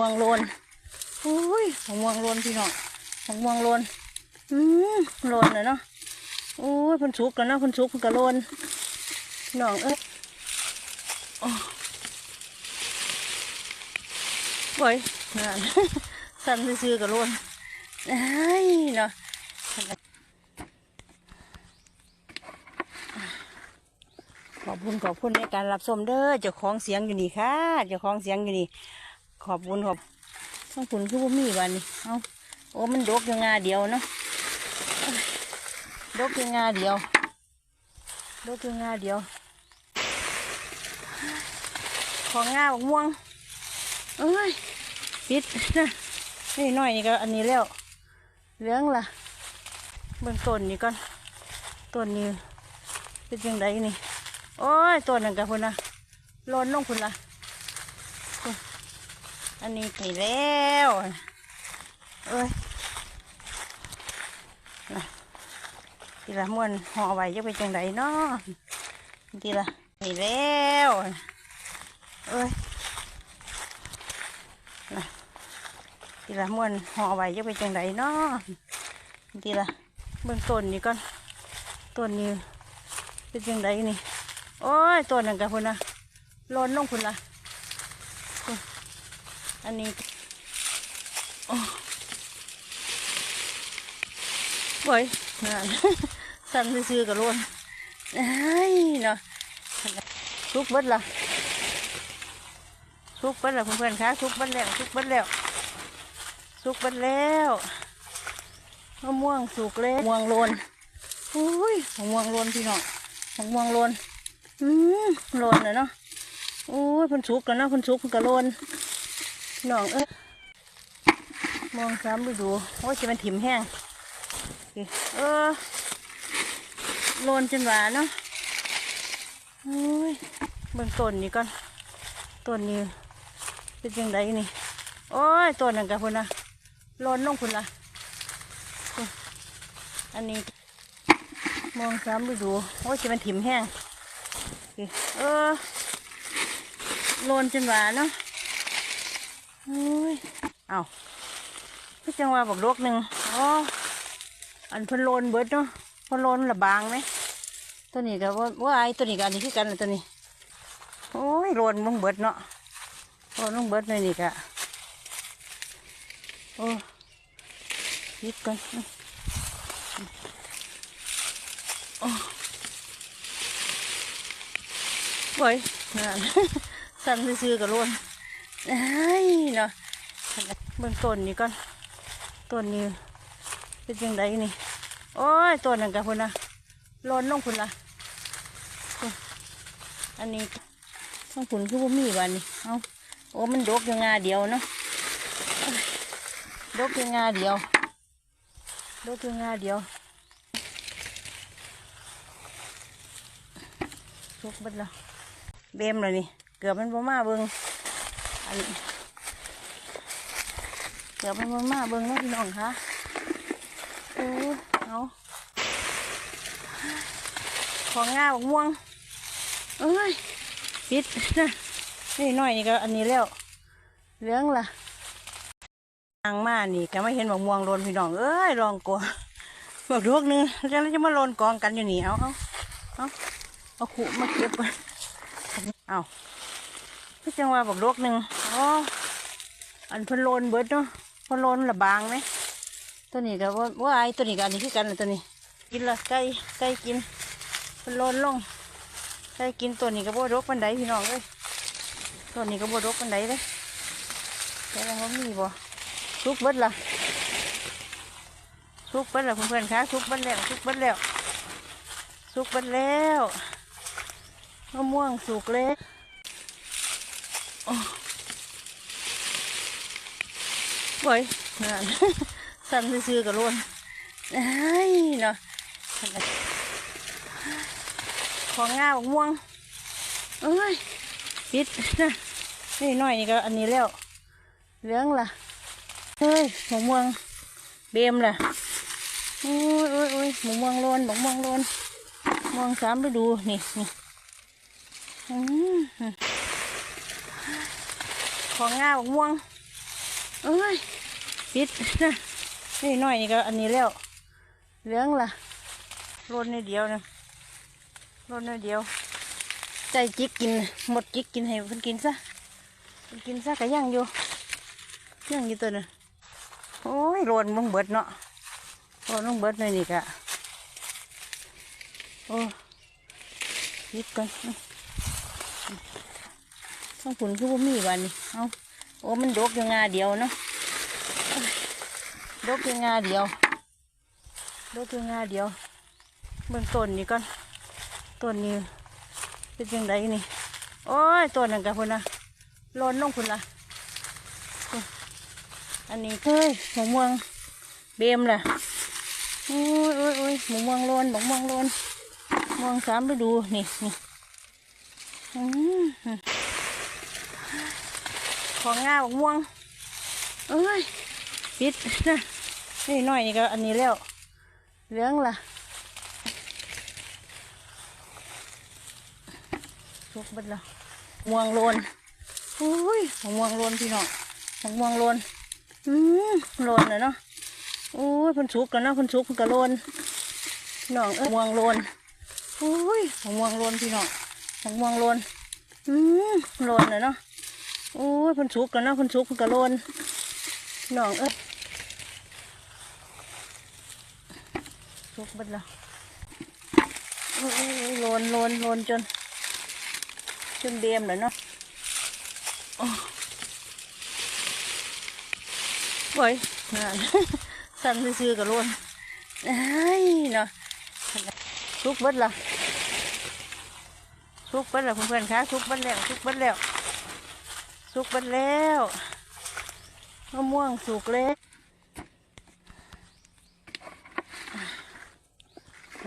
ม่วงโลนโอ้ยมะม่วงโลนพี่น้องมะม่วงโลนอืมโลนเลยเนาะโอ้ยพันสุกแล้วเนาะพันสุกเพันกระโลนน้องเอ้ยโอ้โอ้ยนั่นสั่นซื้อๆกระโลนไอ้เนาะขอบคุณขอบคุณในการรับชมเด้อเจ้าของเสียงอยู่นี่ค่ะเจ้าของเสียงอยู่นี่ ขอบคุณขอบต้องคุณคือว่ามีวันนี้เอาโอ้มันดกยู่งาเดียวเนาะดกยู่งาเดียวดกยู่งาเดียว ของงาบกม่วงเอ้ยปิดนะนี่หน่อยนี่ก็อันนี้แล้วเหลืองล่ะเบื้องต้นนี่ก่อนต้นนี้เป็นยังไงนี่โอ้ยต้นนั่นกับพุ่นนะโลนลงพุ่นละ อันนี้ไปแล้วเอ้ยนะทีละม้วนห่อไว้จะเป็นจังไดเนาะทีละไปแล้วเอ้ยนะทีละม้วนห่อไว้จะเป็นจังไดเนาะทีละเบื้องต้นนี่ก่อนต้นนี้เป็นจังไดนี่โอ้ยต้นนั่นกับพุ่นะโลนลงพุ่นละ อันนี้โอ้โอ้ยนั่นสั่นซื่อๆกับโลนไอ้ยเนาะทุกเบิดละทุกเบิดละเพื่อนๆคะทุกเบิดแล้วทุกเบิดแล้วทุกเบิดแล้วมะม่วงสุกเลยมะม่วงโลนอุ้ยมะม่วงโลนพี่น้องมะม่วงโลนอืมโลนเลยเนาะโอ้ยเพิ่นสุกแล้วเนาะเพิ่นสุกเพิ่นก็โลน น้องเอ้ยมองซ้ำไปดูโอ้ยจะมันถิ่มแห้งเออโลนจนหวานเนาะโอ้ยเบื้องต้นนี่ก่อนต้นนี้เป็นยังไงนี่ โอ้ยต้นนั่นกับพุ่นะโลนลงพุ่นละอันนี้มองซ้ำไปดูโอ้ยจะมันถิ่มแห้งเออโลนจนหวานเนาะ เอาพี่จังว่าบอกโรคหนึ่งอ๋ออันพันโลนเบิดเนาะพันโลนละบางไหมตัวนี้ก็ว่าว่าไอ้ตัวนี้ก็อันนี้คือกันตัวนี้ โอ้ยโลนมึงเบิดเนาะโลนมึงเบิดเลยนี่กะโอ้ยิบกันโอ้ยนั่นสั่นซื่อกับโลน ไอ้เนาะเบื้องต้นนี่ก่อนต้นนี้เป็นยังไงนี่ โอ้ยต้นนั่นกับพุ่นนะโลนลงพุ่นละอันนี้ต้องพุ่นคือว่ามีวันนี้เอาโอ้มันดกยู่งาเดียวเนาะดกยู่งาเดียวดกยู่งาเดียวทุกเบัดล้วเบมเลยนี่ เกือบมันบ่มาเบิ่ง อันเดี๋ยวมันมาเบิ้งเนาะพี่น้องคะโอ้เอาของง่าบกม่วงเอ้ยปิดนะนี่หน่อยนี่ก็อันนี้แล้วเหลืองล่ะทางมานี่ก็ไม่เห็นบักม่วงโลนพี่น้องเอ้ยลองกลัวบักดวกนึงแล้วจะมาโลนกองกันอยู่นี่เอาเอาเอาเอาขู่มาเก็บก่อนเอา พี่จังว่าบักดวกหนึ่งอ๋ออันพิ่นโลนเบิดเนาะพิ่นโลนละบางไหมตัวนี้ก็ว่าว่าไอ้ตัวนี้ก็อันนี้คือกันตัวนี้ กินละไก่ไก่กินพิ่นโลนลงไก่กินตัวนี้ก็บ่รกปันไดพี่น้องเอ้ยตัวนี้ก็บ่รกปันไดเลยแต่ว่าเขามีบ่ทุกเบิดละทุกเบิดละเพื่อนๆคะทุกเบิดแล้วทุกเบิดแล้วทุกเบิดแล้วมะม่วงสุกเลยโอ้ โอ้ยนั่นสั่นซื่อๆกับโลนไอ้ยเนาะของง่าบกม่วงเอ้ยปิดนะนี่หน่อยนี่ก็อันนี้แล้วเหลืองล่ะเฮ้ยหมกม่วงเบมล่ะโอ้ยโอ้ยโอ้ยหมกม่วงโลนหมกม่วงโลนม่วงสามไปดูนี่นี่อืมของง่าบกม่วงเอ้ย ปิดนะนี่น่อยนี่ก็อันนี้แล้วเหลืองล่ะโรนในเดียวนะโรนในเดียว ใจจิกกินหมดจิกกินให้เพิ่นกินซะเพิ่นกินซะก็ยังอยู่ยังอยู่ตัวนึงโอ้ยรนมึงเบิดเนาะรนมึงเบิดเลยนี่กะโอ้ยิบกันต้องผุนคือว่ามีวันนี้เอาโอ้มันดกอยู่งาเดียวเนาะ ดกอยู่งาเดียวดกอยู่งาเดียวเบื้องต้นนี่ก่อนต้นนี้เป็นยังไงนี่โอ้ยตัวนั่นกับพุ่นนะโลนลงพุ่นละพุ่นอันนี้เฮ้ยหมูม่วงเบมล่ะโอ้ยโอ้ยโอ้ยหมูม่วงโลนหมูม่วงโลนม่วงสามไปดูนี่นี่อืมของง่าบกม่วงเอ้ย ปิดนะนี่หน่อยนี่ก็อันนี้แล้วเหลืองละทุกบัดล้วม่วงโลนอุ้ยของม่วงโลนพี่น้องของม่วงโลนอืมโลนเลยเนาะโอ้ยพันสุกกันเนาะพันสุกเพิ่นกะโลนพี่น้องเอ้ยม่วงโลนอุ้ยของม่วงโลนพี่น้องของม่วงโลนอืมโลนเลยเนาะโอ้ยพันสุกกันเนาะพันสุกเพิ่นกะโลนพี่น้องเอ้ย สุกเบัดล้วโลนโลนโลนจน จนเดียมเลยเนาะโอ้ยนั่นสั่นซื่อกับล้วนไอ้เนาะสุกเบิดละสุกเบิดละเพื่อนๆคะสุกเบิดแล้วสุกเบิดแล้วสุกเบิดแล้วมะม่วงสุกเล็ก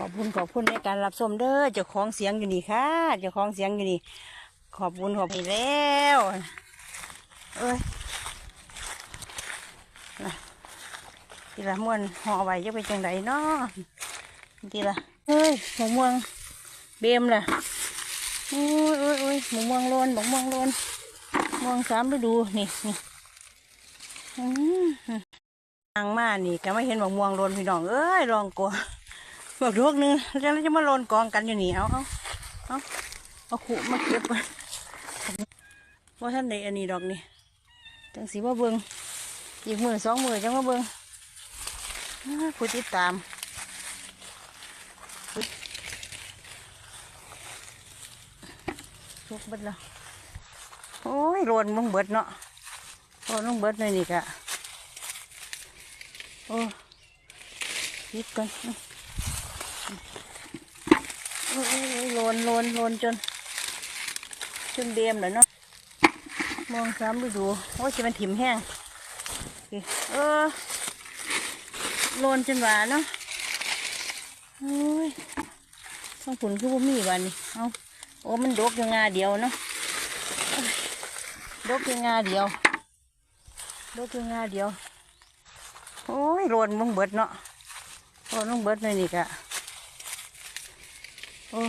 อบคุณขอบคุณในการรับชมเด้อเจ้าของเสียงอยู่นี่ค่ะเจ้าของเสียงอยู่นี่ ขอบคุณขอบคุณแล้วเอ้ยนะทีละม่วนห่อไว้จะเป็นจังไดเนาะทีละเฮ้ยหมูม่วงเบมล่ะโอ้ยโอ้ยโอ้ยหมูม่วงโลนหมูม่วงโลนม่วงสามไปดูนี่นี่อืมทางมานี่ก็ไม่เห็นหมูม่วงโลนพี่น้องเอ้ยลองกลัว บอกลูกนึงแล้วจะมาโลนกองกันอยู่นี่เอาเอาเอาเอาขู่มาเก็บไว้ว่าท่านใดอันนี้ดอกนี่จังสีว่าเบิงอีกมือสองมือจังว่าเบิงอ้าผู้ติดตามทุกบิดแล้วโอ้ยโรนมึงเบิดเนาะโรนมึงเบิดเลยนี่กะโอ้ยิบกัน โอ้ยโอ้ยโอ้ยโรนโรนโรนจน จนเดียมเลยเนาะมองซ้ำไปดูโอ้ยจะมันถิ่มแห้งเออโลนจนหวานเนาะโอ้ยต้องผุนคือว่ามีวันนี้เอาโอ้มันดกยู่งาเดียวเนาะดกยู่งาเดียวดกยู่งาเดียว โอ้ยโลนมึงเบิดเนาะโลนมึงเบิดเลยนี่กะ โอ้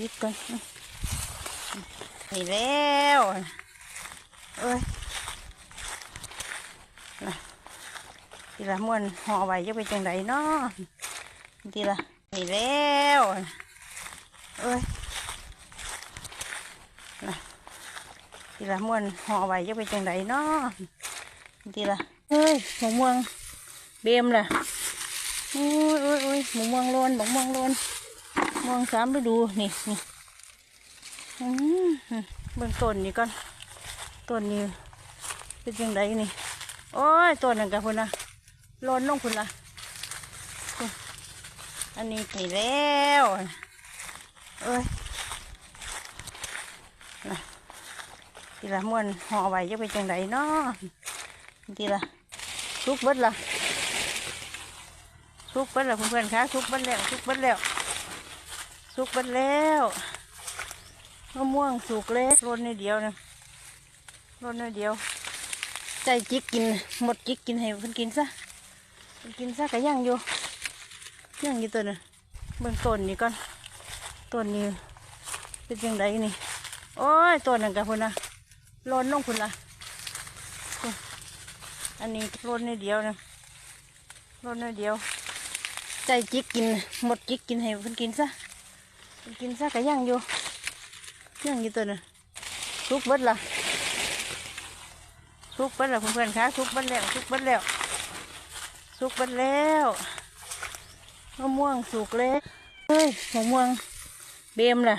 ยิบกันนี่แล้วเอ้ยนะทีละม้วนห่อไว้จะเป็นจังไดเนาะทีละนี่แล้วเอ้ยนะทีละม้วนห่อไว้จะเป็นจังไดเนาะทีละเอ้ยหมูม่วงเบมล่ะโอ้ยโอ้ยโอ้ยหมูม่วงโลนหมูม่วงโลน ม่วงสามไปดูนี่นี่อืมเบื้องต้นนี่ก่อนต้นนี้เป็นยังไงนี่ โอ้ยต้นนั่นกับพุ่นนะโลนลงพุ่นละอันนี้นี่แล้วเอ้ยทีละม้วนห่อไว้จะเป็นยังไงเนาะทีละสุกเบิดละสุกเบิดละเพื่อนๆคะสุกเบิดแล้วสุกเบิดแล้ว สุกเบิดแล้วมะม่วงสุกเล็กรนในเดียวนะรนในเดียว ใจจิกกินหมดจิกกินให้เพิ่นกินซะเพิ่นกินซะก็ย่างอยู่ย่างอยู่ตัวน่ะเบื้องต้นนี่ก่อนต้นนี้เป็นยังไงนี่โอ้ยต้นนั่นกับพุ่นนะโลนลงพุ่นละอันนี้รนในเดียวนะรนในเดียว ใจจิกกินหมดจิกกินให้เพิ่นกินซะ กินซะกะย่างอยู่ย่างอยู่ตัวนึงทุกเบิดละทุกเบิดละเพื่อนๆคะทุกเบิดแล้วทุกเบิดแล้วทุกเบิดแล้วมะม่วงสุกเลยเฮ้ยมะม่วงเบมล่ะ